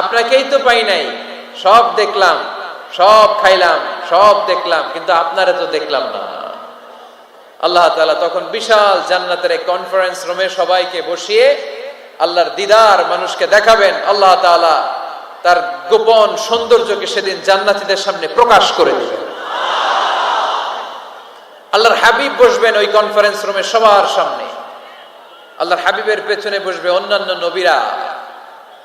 আপনাকেই তো পাই নাই। সব দেখলাম, সব খাইলাম, সব দেখলাম, কিন্তু আপনারে তো দেখলাম না। আল্লাহ তালা তখন বিশাল জান্নাতের এক কনফারেন্স রুমে সবাইকে বসিয়ে আল্লাহর দিদার মানুষকে দেখাবেন। আল্লাহ তাআলা তার গোপন সৌন্দর্যকে সেদিন জান্নাতীদের সামনে প্রকাশ করে দেবেন। আল্লাহর হাবিব বসবেন ওই কনফারেন্স রুমে সবার সামনে। আল্লাহর হাবিবের পেছনে বসবে অন্যান্য নবীরা।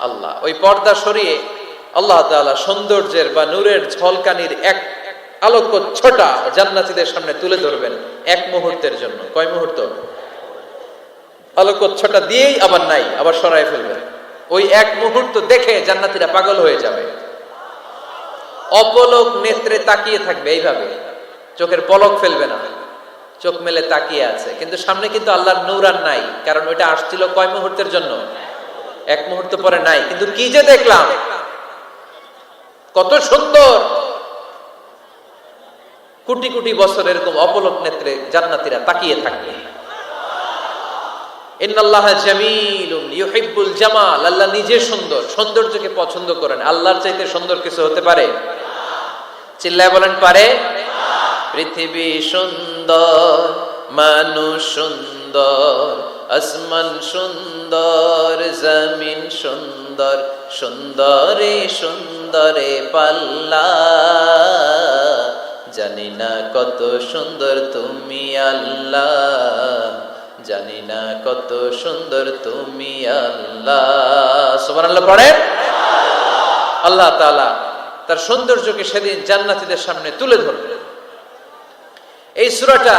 আল্লাহ। ওই পর্দা সরিয়ে আল্লাহ তাআলা সৌন্দর্যের বা নূরের ঝলকানির এক আলোক ছোটা জান্নাতীদের সামনে তুলে ধরবেন এক মুহূর্তের জন্য। কয় মুহূর্ত? আলোক ছোটা দিয়েই আবার নাই, আবার সরাই ফেলবেন ওই এক মুহূর্ত দেখে জান্নাতীরা পাগল হয়ে যাবে। অপলক নেত্রে তাকিয়ে থাকবে এইভাবে। চোখের পলক ফেলবে না। চোখ মেলে তাকিয়ে আছে। কিন্তু সামনে কিন্তু আল্লাহর নূর আর নাই, কারণ ওইটা আসছিল কয় মুহূর্তের জন্য? এক মুহূর্ত পরে নাই, কিন্তু কি যে দেখলাম? কত সুন্দর! কোটি কোটি বছর এরকম অপলক নেত্রে জান্নাতীরা তাকিয়ে থাকবে জামাল, আল্লাহ সুন্দর, সৌন্দর্যকে পছন্দ করেন। আল্লাহর চাইতে সুন্দর কিছু হতে পারে? চিল্লায় বলেন, পারে? পৃথিবী সুন্দর, মানুষ সুন্দর আসমান সুন্দর, জমিন সুন্দর, সুন্দরে সুন্দরে পাল্লা। জানি না কত সুন্দর তুমি আল্লাহ, জানি না কত সুন্দর তুমি আল্লাহ। সুবহানাল্লাহ পড়েন? আল্লাহ তালা তার সৌন্দর্যকে সেদিন জান্নাতিদের সামনে তুলে ধরবে এই সূরাটা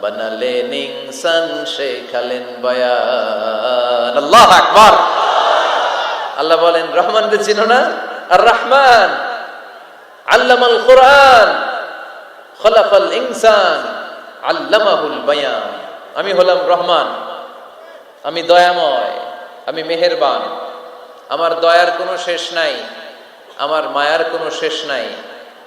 বানালেন ইনসান শেখালেন বায়ান। আল্লাহ আকবার। আল্লাহ বলেন, রহমান রে চিনো না? আর রহমান। আল্লামাল কোরআন। খলাকাল ইনসান। আল্লামাহুল বায়ান। আমি হলাম রহমান। আমি দয়াময়। আমি মেহেরবান। আমার দয়ার কোনো শেষ নাই। আমার মায়ার কোনো শেষ নাই।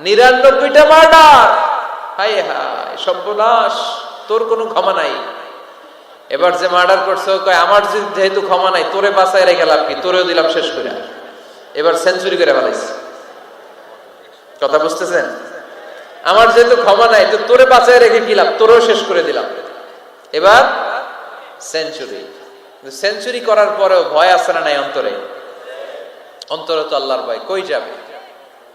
নিরানব্বইটা মার্ডার। হাই হাই সর্বনাশ, তোর কোনো ক্ষমা নাই। এবার যে মার্ডার করছে আমার যেহেতু ক্ষমা নাই, তোরে বাঁচায় রেখে লাভ কি? তোরেও দিলাম শেষ করে। এবার সেঞ্চুরি করে ফেলাইছে। কথা বুঝতেছেন? আমার যেহেতু ক্ষমা নাই, তো তোরে বাঁচায় রেখে কি লাভ? তোরেও শেষ করে দিলাম। এবার সেঞ্চুরি। সেঞ্চুরি করার পরেও ভয় আসে না নাই অন্তরে? অন্তরে তো আল্লাহর ভয়। কই যাবে?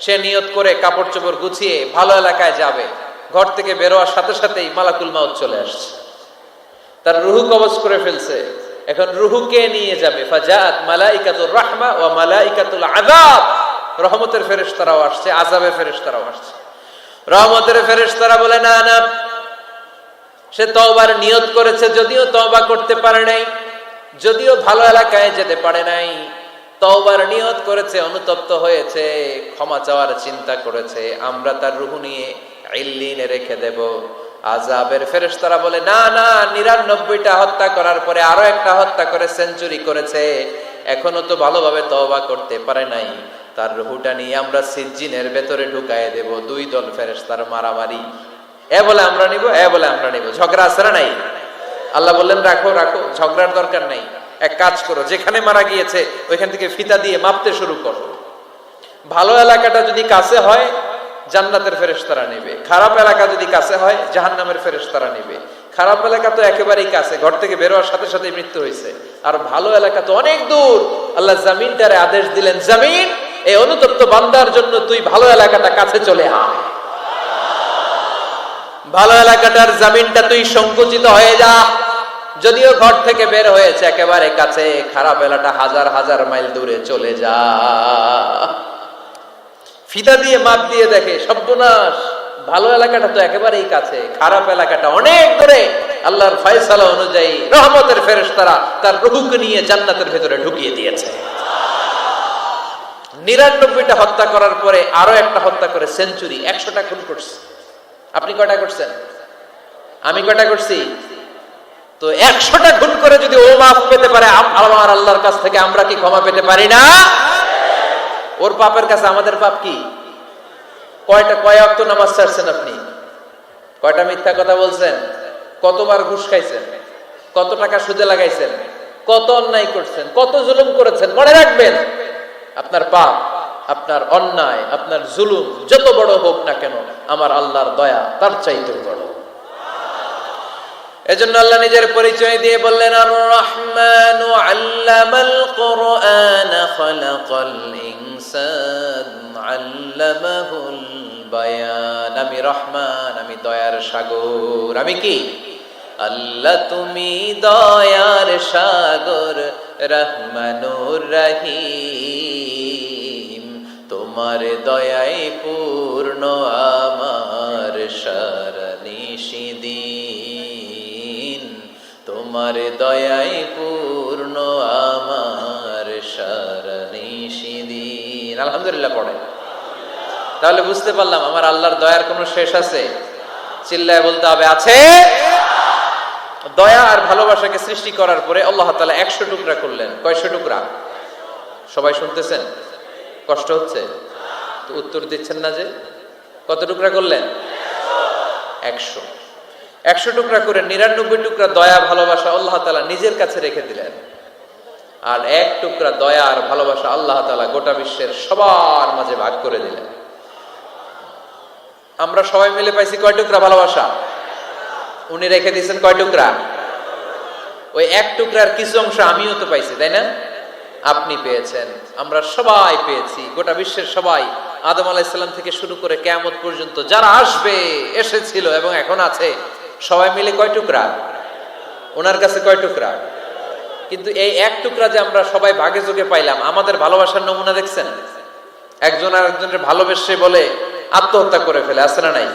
সে নিয়ত করে কাপড় চোপড় গুছিয়ে ভালো এলাকায় যাবে। ঘর থেকে বেরোয়ার সাথে সাথেই মালাকুল মাউত চলে আসছে। তার রুহু কবজ করে ফেলছে। এখন রুহুকে নিয়ে যাবে? ফাজাত মালাইকাতুর রাহমা ও মালাইকাতুল আযাব। রহমতের ফেরেশতারাও আসছে, আযাবের ফেরেশতারাও আসছে। রহমতের ফেরেশতারা বলে, না না, সে তওবার নিয়ত করেছে, যদিও তওবা করতে পারে নাই, যদিও ভালো এলাকায় যেতে পারে নাই। তওবার নিয়ত করেছে, অনুতপ্ত হয়েছে, ক্ষমা চাওয়ার চিন্তা করেছে। আমরা তার রুহু নিয়ে ইল্লিনে রেখে দেব। আজাবের ফেরেশতারা বলে, না না, নিরানব্বইটা হত্যা করার পরে আরও একটা হত্যা করে সেঞ্চুরি করেছে। এখনও তো ভালোভাবে তওবা করতে পারে নাই। তার রুহুটা নিয়ে আমরা সিজ্জিনের ভেতরে ঢুকায় দেব। দুই দল ফেরেশতার মারামারি। এ বলে আমরা নিব, এ বলে আমরা নিব। ঝগড়া আছে নাই? আল্লাহ বললেন, রাখো রাখো, ঝগড়ার দরকার নাই। এক কাজ করো, যেখানে মারা গিয়েছে, ওইখান থেকে ফিতা দিয়ে মাপতে শুরু করো। ভালো এলাকাটা যদি কাছে হয়, জান্নাতের ফেরেশতারা নেবে। খারাপ এলাকা যদি কাছে হয়, জাহান্নামের ফেরেশতারা নেবে। খারাপ এলাকা তো একেবারেই কাছে, ঘর থেকে বেরোয়ার সাথে সাথে মৃত্যু হয়েছে। আর ভালো এলাকা তো অনেক দূর। আল্লাহ জামিনটারে আদেশ দিলেন, জামিন, এই অনুতপ্ত বান্দার জন্য তুই ভালো এলাকাটা কাছে চলে আয়। ভালো এলাকাটার জামিনটা তুই সংকুচিত হয়ে যা। যদিও ঘর থেকে বের হয়েছে, একেবারে কাছে, খারাপ এলাকা হাজার হাজার মাইল দূরে চলে যা। ফিতা দিয়ে, মাপ দিয়ে দেখে সর্বনাশ ভালো এলাকাটা তো একেবারেই কাছে, খারাপ এলাকাটা অনেক দূরে। আল্লাহর ফয়সালা অনুযায়ী রহমতের ফেরেশতারা তার রুহুকে নিয়ে জান্নাতের ভেতরে ঢুকিয়ে দিয়েছে। নিরানব্বইটা হত্যা করার পরে আরও একটা হত্যা করে সেঞ্চুরি, একশোটা খুন করছে। আপনি কটা করছেন? আমি কটা করছি? তো একশোটা খুন করে যদি ও মাফ পেতে পারে আমার আল্লাহর কাছ থেকে আমরা কি ক্ষমা পেতে পারি না? ওর পাপের কাছে আমাদের পাপ কি? কয়টা, কয় অক্ত নামাজ ছাড়ছেন আপনি? কয়টা মিথ্যা কথা বলছেন? কতবার ঘুষ খাইছেন? কত টাকা সুদে লাগাইছেন? কত অন্যায় করছেন? কত জুলুম করেছেন? মনে রাখবেন, আপনার পাপ, আপনার অন্যায়, আপনার জুলুম যত বড় হোক না কেন, আমার আল্লাহর দয়া তার চাইতেও বড়। এজন্য আল্লাহ নিজের পরিচয় দিয়ে বললেন আর রহমান আল্লামাল কোরআন খালাকাল ইনসান আল্লামাহুল বায়ান। আমি রহমান, আমি দয়ার সাগর। আমি কি? আল্লাহ তুমি দয়ার সাগর, রহমানুর রহিম। তোমার দয়াই পূর্ণ, আমার সারনিশিদিন তোমার দয়াই পূর্ণ আমার সারনিশিদিন আলহামদুলিল্লাহ পড়ে। তাহলে বুঝতে পারলাম আমার আল্লাহর দয়ার কোনো শেষ আছে? চিল্লায় বলতে হবে, আছে? দয়া আর ভালোবাসাকে সৃষ্টি করার পরে আল্লাহ তাআলা একশো টুকরা করলেন। কয়শো টুকরা? সবাই শুনতেছেন? কষ্ট হচ্ছে? তো উত্তর দিচ্ছেন না যে? কত টুকরা করলেন? একশো। একশো টুকরা করে নিরানব্বই টুকরা দয়া, ভালোবাসা আল্লাহ তালা নিজের কাছে রেখে দিলেন। আর এক টুকরা দয়া আর ভালোবাসা আল্লাহ তালা গোটা বিশ্বের সবার মাঝে ভাগ করে দিলেন। আমরা সবাই মিলে পাইছি কয় টুকরা ভালোবাসা? উনি রেখে দিয়েছেন কয় টুকরা? ওই এক টুকরার কিছু অংশ আমিও তো পাইছি, তাই না? আপনি পেয়েছেন, আমরা সবাই পেয়েছি, গোটা বিশ্বের সবাই। আদম আলাইসাল্লাম থেকে শুরু করে কেয়ামত পর্যন্ত যারা আসবে, এসেছিল এবং এখন আছে। সবাই মিলে কয় টুকরা? ওনার কাছে কয় টুকরা? কিন্তু এই এক টুকরা যে আমরা সবাই ভাগে যোগে পাইলাম, আমাদের ভালোবাসার নমুনা দেখছেন? একজন আর একজনের ভালোবেসে বলে আত্মহত্যা করে ফেলে আসে না নাই?